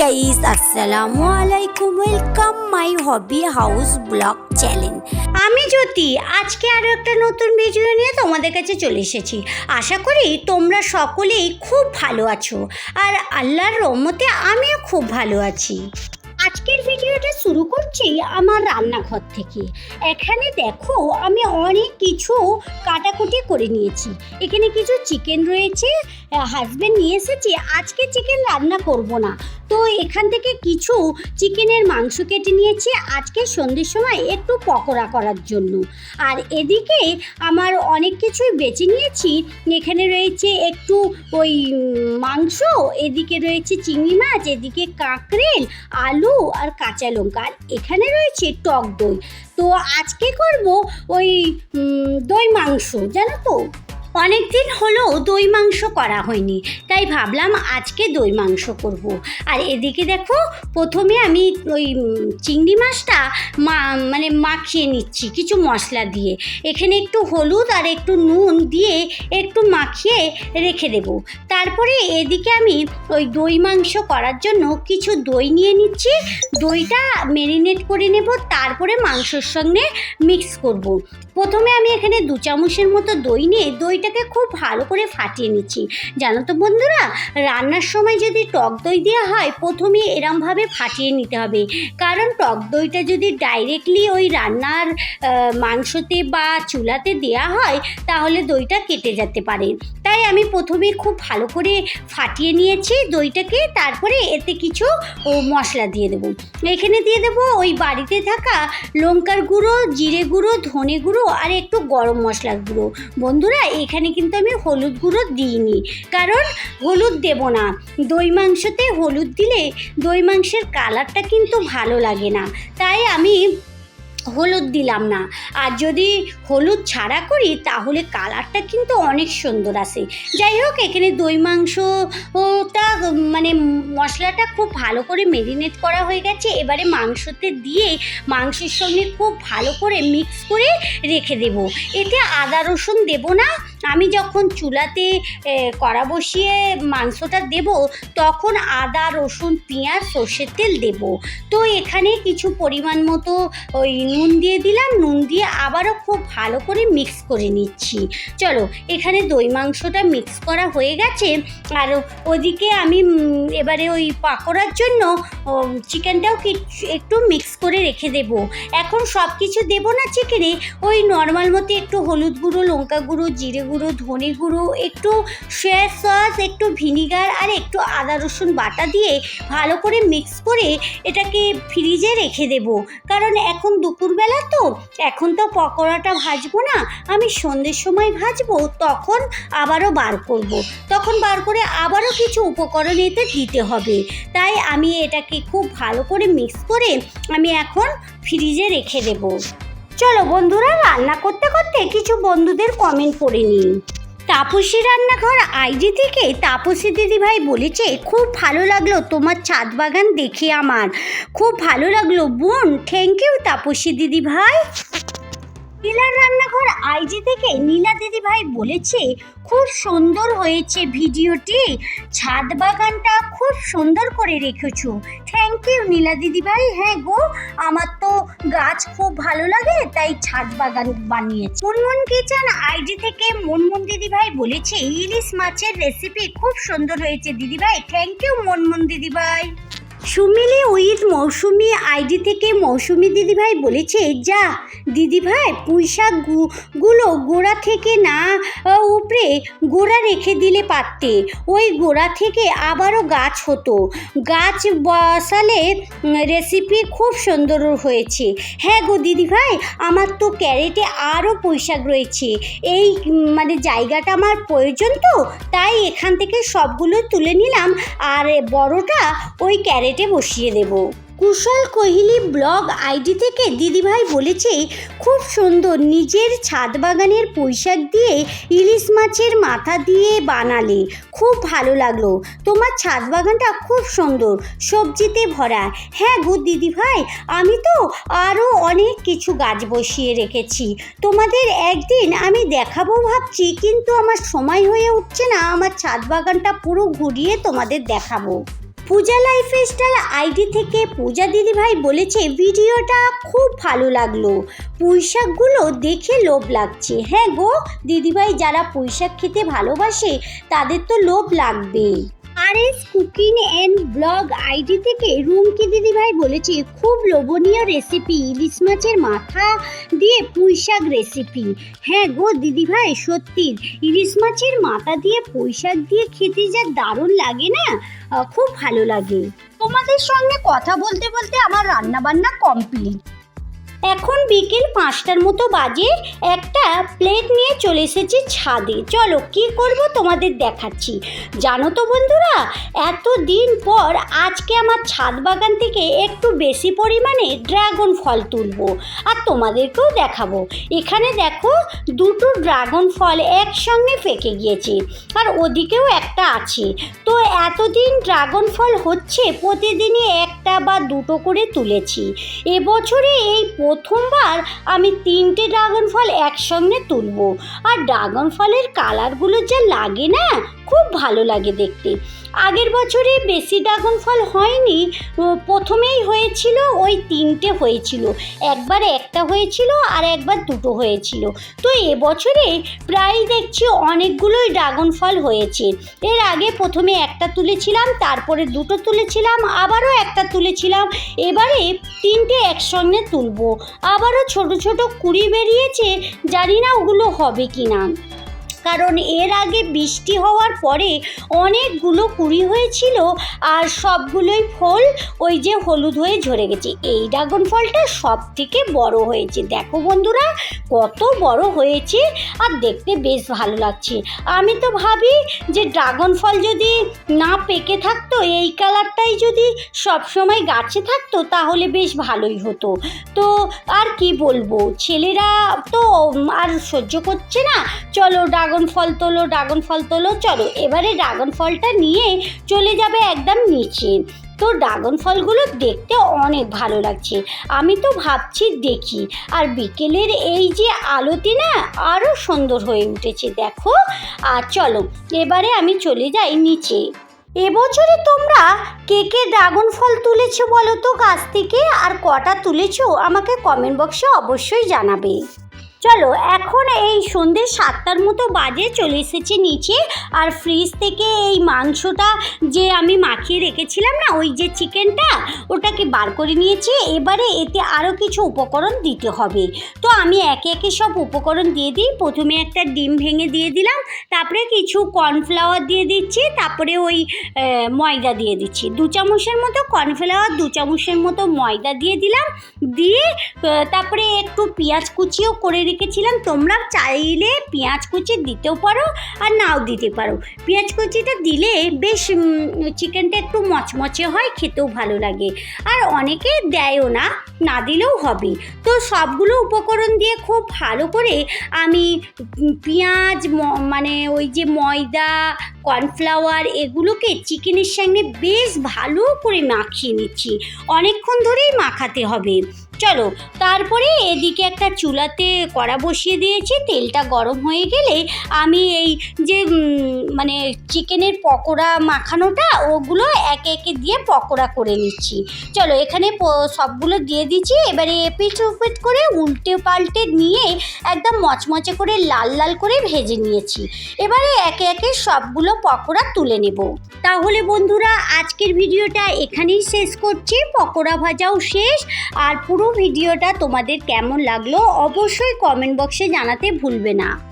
Guys আসসালামু আলাইকুম welcome my hobby house blog channel আমি জ্যোতি, আজকে আরও একটা নতুন ভিডিও নিয়ে তোমাদের কাছে চলে এসেছি। আশা করি তোমরা সকলেই খুব ভালো আছো, আর আল্লাহর রহমতে আমিও খুব ভালো আছি। আজকের ভিডিওটা শুরু করছি আমার রান্নাঘর থেকে। এখানে দেখো, আমি অনেক কিছু কাটাকুটি করে নিয়েছি। এখানে কিছু চিকেন রয়েছে হাজবেন্ড নিয়ে এসেছি, আজকে চিকেন রান্না করব না। তো এখান থেকে কিছু চিকেনের মাংস কেটে নিয়েছি, আজকে সন্ধ্যের সময় একটু পকোড়া করার জন্য। আর এদিকে আমার অনেক কিছুই বেছে নিয়েছি, এখানে রয়েছে একটু ওই মাংস, এদিকে রয়েছে চিংড়ি মাছ, এদিকে কাঁকরেল আলু আর কাঁচা লঙ্কা। আর এখানে রয়েছে টক দই। তো আজকে করব ওই দই মাংস, জানো তো? অনেক দিন হলো দই মাংস করা হয়নি, তাই ভাবলাম আজকে দই মাংস করব। আর এদিকে দেখো, প্রথমে আমি ওই চিংড়ি মাছটা মা মানে মাখিয়ে নিচ্ছি কিছু মশলা দিয়ে এখানে একটু হলুদ আর একটু নুন দিয়ে একটু মাখিয়ে রেখে দেব তারপরে এদিকে আমি ওই দই মাংস করার জন্য কিছু দই নিয়ে নিচ্ছি দইটা মেরিনেট করে নেব, তারপরে মাংসর সঙ্গে মিক্স করব। প্রথমে আমি এখানে দু চামচের মতো দই নিয়ে দইটাকে খুব ভালো করে ফাটিয়ে নিচ্ছি। জানো তো বন্ধুরা, রান্নার সময় যদি টক দই দেওয়া হয়, প্রথমে এরমভাবে ফাটিয়ে নিতে হবে। কারণ টক দইটা যদি ডাইরেক্টলি ওই রান্নার মাংসতে বা চুলাতে দেওয়া হয়, তাহলে দইটা কেটে যেতে পারে। তাই আমি প্রথমে খুব ভালো করে ফাটিয়ে নিয়েছি দইটাকে, তারপরে এতে কিছু মশলা দিয়ে দেবো। এখানে দিয়ে দেবো ওই বাড়িতে থাকা লঙ্কার গুঁড়ো, জিরে গুঁড়ো, ধনে গুঁড়ো, আর একটু গরম মশলার গুঁড়ো। বন্ধুরা এখানে কিন্তু আমি হলুদ গুঁড়ো দিইনি। কারণ হলুদ দেব না। দই মাংসতে হলুদ দিলে দই মাংসের কালারটা কিন্তু ভালো লাগে না। তাই আমি হলুদ দিলাম না। আর যদি হলুদ ছাড়া করি, তাহলে কালারটা কিন্তু অনেক সুন্দর আসে। যাই হোক, এখানে দই মাংস ওটা মানে মশলাটা খুব ভালো করে মেরিনেট করা হয়ে গেছে। এবারে মাংসতে দিয়ে মাংসের সঙ্গে খুব ভালো করে মিক্স করে রেখে দেব। এতে আদা রসুন দেবো না আমি যখন চুলাতে কড়া বসিয়ে মাংসটা দেব, তখন আদা, রসুন, পেঁয়াজ, সর্ষের তেল দেব। তো এখানে কিছু পরিমাণ মতো ওই নুন দিয়ে দিলাম, নুন দিয়ে আবারও খুব ভালো করে মিক্স করে নিচ্ছি। চলো, এখানে দই মাংসটা মিক্স করা হয়ে গেছে। আর ওদিকে আমি এবারে ওই পাকোড়ার জন্য চিকেনটাও একটু মিক্স করে রেখে দেব। এখন সব কিছু দেবো না চিকেনে, ওই নর্মাল মতো একটু হলুদ গুঁড়ো, লঙ্কা গুঁড়ো, জিরে গুঁড়ো, ধনে গুঁড়ো, একটু সয়া সস একটু ভিনিগার আর একটু আদা রসুন বাটা দিয়ে ভালো করে মিক্স করে এটাকে ফ্রিজে রেখে দেব। কারণ এখন দুপুরবেলা তো, এখন তো পকোড়াটা ভাজবো না, আমি সন্ধ্যের সময় ভাজবো, তখন আবারও বার করব। তখন বার করে আবারও কিছু উপকরণ এতে দিতে হবে। তাই আমি এটাকে খুব ভালো করে মিক্স করে আমি এখন ফ্রিজে রেখে দেব। চলো বন্ধুরা, রান্না করতে করতে কিছু বন্ধুদের কমেন্ট পড়ে নিন তাপসী রান্নাঘর আইডি থেকে তাপসী দিদিভাই বলেছে, খুব ভালো লাগল তোমার ছাদ বাগান দেখে আমার। খুব ভালো লাগল বোন। থ্যাংক ইউ তাপসী দিদিভাই নীলার রান্নাঘর আইজি থেকে নীলা দিদিভাই বলেছে, খুব সুন্দর হয়েছে ভিডিওটি। ছাদ বাগানটা খুব সুন্দর করে রেখেছো। থ্যাংক ইউ নীলা দিদিভাই। হ্যাঁ গো, আমার তো গাছ খুব ভালো লাগে, তাই ছাদ বাগান বানিয়েছি। মুনমুন কিচেন আইডি থেকে মুনমুন দিদিভাই বলেছে, ইলিশ মাছের রেসিপি খুব সুন্দর হয়েছে দিদিভাই। থ্যাংক ইউ মুনমুন দিদিভাই। সুমিলি উইথ মৌসুমি আইডি থেকে মৌসুমি দিদিভাই বলেছে, যা, দিদিভাই, পুঁইশাকগুলো গোড়া থেকে না উপড়ে গোড়া রেখে দিলে পারতে। ওই গোড়া থেকে আবারও গাছ হতো। গাছ বসালে রেসিপি খুব সুন্দর হয়েছে। হ্যাঁ গো দিদিভাই, আমার তো ক্যারেটে আরও পুঁই শাক রয়েছে। এই মানে জায়গাটা আমার প্রয়োজন তো, তাই এখান থেকে সবগুলো তুলে নিলাম। আর বড়টা ওই ক্যারেটে বসিয়ে দেব। কুশল কোহলি ব্লগ আইডি থেকে দিদিভাই বলেছে, খুব সুন্দর নিজের ছাদ বাগানের পুঁইশাক দিয়ে ইলিশ মাছের মাথা দিয়ে বানালে খুব ভালো লাগল। তোমার ছাদ বাগানটা খুব সুন্দর, সবজিতে ভরা। হ্যাঁ গো দিদিভাই, আমি তো আরও অনেক কিছু গাছ বসিয়ে রেখেছি। তোমাদের একদিন আমি দেখাবো ভাবছি, কিন্তু আমার সময় হয়ে উঠছে না। আমার ছাদ বাগানটা পুরো ঘুরিয়ে তোমাদের দেখাবো। পূজা লাইফ স্টাইল আইডি থেকে পূজা দিদিভাই বলেছে, ভিডিওটা খুব ভালো লাগল। পুঁইশাকগুলো দেখে লোভ লাগছে। হ্যাঁ গো, দিদিভাই যারা পুঁইশাক খেতে ভালোবাসে, তাদের তো লোভ লাগবেই। আর S cooking and blog ID থেকে রুমকি দিদিভাই বলেছে, খুব লোভনীয় রেসিপি ইলিশ মাছের মাথা দিয়ে পুঁইশাক রেসিপি হ্যাঁ গো দিদিভাই, সত্যি, ইলিশ মাছের মাথা দিয়ে পুঁইশাক দিয়ে খেতে যা দারুণ লাগে না? খুব ভালো লাগে। তোমাদের সঙ্গে কথা বলতে বলতে আমার রান্না বান্না কমপ্লিট এখন বিকেল পাঁচটার মতো বাজে, একটা প্লেট নিয়ে চলে এসেছি ছাদে। চলো, কি করব তোমাদের দেখাচ্ছি। জানো তো বন্ধুরা এত দিন পর আজকে আমার ছাদ বাগান থেকে একটু বেশি পরিমাণে ড্রাগন ফল তুলবো, আর তোমাদেরকেও দেখাবো। এখানে দেখো, দুটো ড্রাগন ফল একসঙ্গে ফেকে গিয়েছে, আর ওদিকেও একটা আছে। তো এতদিন ড্রাগন ফল হচ্ছে, প্রতিদিনই একটা বা দুটো করে তুলেছি। এবছরে এই প্রথমবার আমি তিনটে ড্রাগন ফল একসঙ্গে তুলবো। আর ড্রাগন ফলের কালারগুলো যা লাগে না, খুব ভালো লাগে দেখতে। আগের বছরে বেশি ড্রাগন ফল হয়নি প্রথমেই হয়েছিল ওই তিনটে হয়েছিল। একবার একটা হয়েছিল আর একবার দুটো হয়েছিল। তো এবছরে প্রায় দেখছি অনেকগুলোই ড্রাগন ফল হয়েছে। এর আগে প্রথমে একটা তুলেছিলাম, তারপরে দুটো তুলেছিলাম, আবারও একটা তুলেছিলাম, এবারে তিনটে একসঙ্গে তুলবো। আবারও ছোট ছোট কুড়ি বেরিয়েছে, জানি না ওগুলো হবে কি না কারণ এর আগে বৃষ্টি হওয়ার পরে অনেকগুলো কুড়ি হয়েছিল আর সবগুলোই ফল ওই যে হলুদ হয়ে ঝরে গেছে। এই ড্রাগন ফলটা সব থেকে বড় হয়েছে। দেখো বন্ধুরা, কত বড় হয়েছে আর দেখতে বেশ ভালো লাগছে। আমি তো ভাবি যে ড্রাগন ফল যদি না পেকে থাকতো, এই কালারটাই যদি সব সময় গাছে থাকতো, তাহলে বেশ ভালোই হতো। তো আর কি বলব, ছেলেরা তো আর সহ্য করছে না। চলো ড্রাগন ফল তোলো, ড্রাগন ফল তোলো, চলো। এবারে ড্রাগন ফলটা নিয়ে চলে যাবে একদম নিচে। তো ড্রাগন ফলগুলো দেখতে অনেক ভালো লাগছে। আমি তো ভাবছি দেখি। আর বিকেলের এই যে আলোতে না আরও সুন্দর হয়ে উঠেছে, দেখো। আর চলো, এবারে আমি চলে যাই নিচে। এবছরে তোমরা কে কে ড্রাগন ফল তুলেছো বলো তো গাছ থেকে? আর কটা তুলেছো? আমাকে কমেন্ট বক্সে অবশ্যই জানাবে। চলো, এখন এই সন্ধ্যে সাতটার মতো বাজে চলে এসেছে নিচে। আর ফ্রিজ থেকে এই মাংসটা যে আমি মাখিয়ে রেখেছিলাম না, ওই যে চিকেনটা ওটাকে বার করে নিয়েছি। এবারে এতে আরও কিছু উপকরণ দিতে হবে। তো আমি একে একে সব উপকরণ দিয়ে দিই। প্রথমে একটা ডিম ভেঙে দিয়ে দিলাম, তারপরে কিছু কর্নফ্লাওয়ার দিয়ে দিচ্ছি, তারপরে ওই ময়দা দিয়ে দিচ্ছি। দু চামচের মতো কর্নফ্লাওয়ার দু চামচের মতো ময়দা দিয়ে দিলাম। দিয়ে তারপরে একটু পেঁয়াজ কুচিও করে রেখেছিলাম, তোমরা চাইলে পেঁয়াজ কুচি দিতেও পারো আর নাও দিতে পারো। পেঁয়াজ কুচিটা দিলে বেশ চিকেনটা একটু মচমচে হয়, খেতেও ভালো লাগে। আর অনেকে দেয়ও না না দিলেও হবে। তো সবগুলো উপকরণ দিয়ে খুব ভালো করে আমি পেঁয়াজ মানে ওই যে ময়দা কর্নফ্লাওয়ার এগুলোকে চিকেনের সঙ্গে বেশ ভালো করে মাখিয়ে নিচ্ছি। অনেকক্ষণ ধরেই মাখাতে হবে। চলো, তারপরে এদিকে একটা চুলাতে কড়া বসিয়ে দিয়েছি। তেলটা গরম হয়ে গেলে আমি এই যে মানে চিকেনের পকোড়া মাখানোটা, ওগুলো একে একে দিয়ে পকোড়া করে নিচ্ছি। চলো, এখানে সবগুলো দিয়ে দিচ্ছি। এবারে এপিট উপিট করে উল্টে পাল্টে নিয়ে একদম মচমচে করে লাল লাল করে ভেজে নিয়েছি। এবারে একে একে সবগুলো পকোড়া তুলে নেব। তাহলে বন্ধুরা, আজকের ভিডিওটা এখানেই শেষ করছি। পকোড়া ভাজাও শেষ। আর পুরো ভিডিওটা তোমাদের কেমন লাগল অবশ্যই কমেন্ট বক্সে জানাতে ভুলবে না।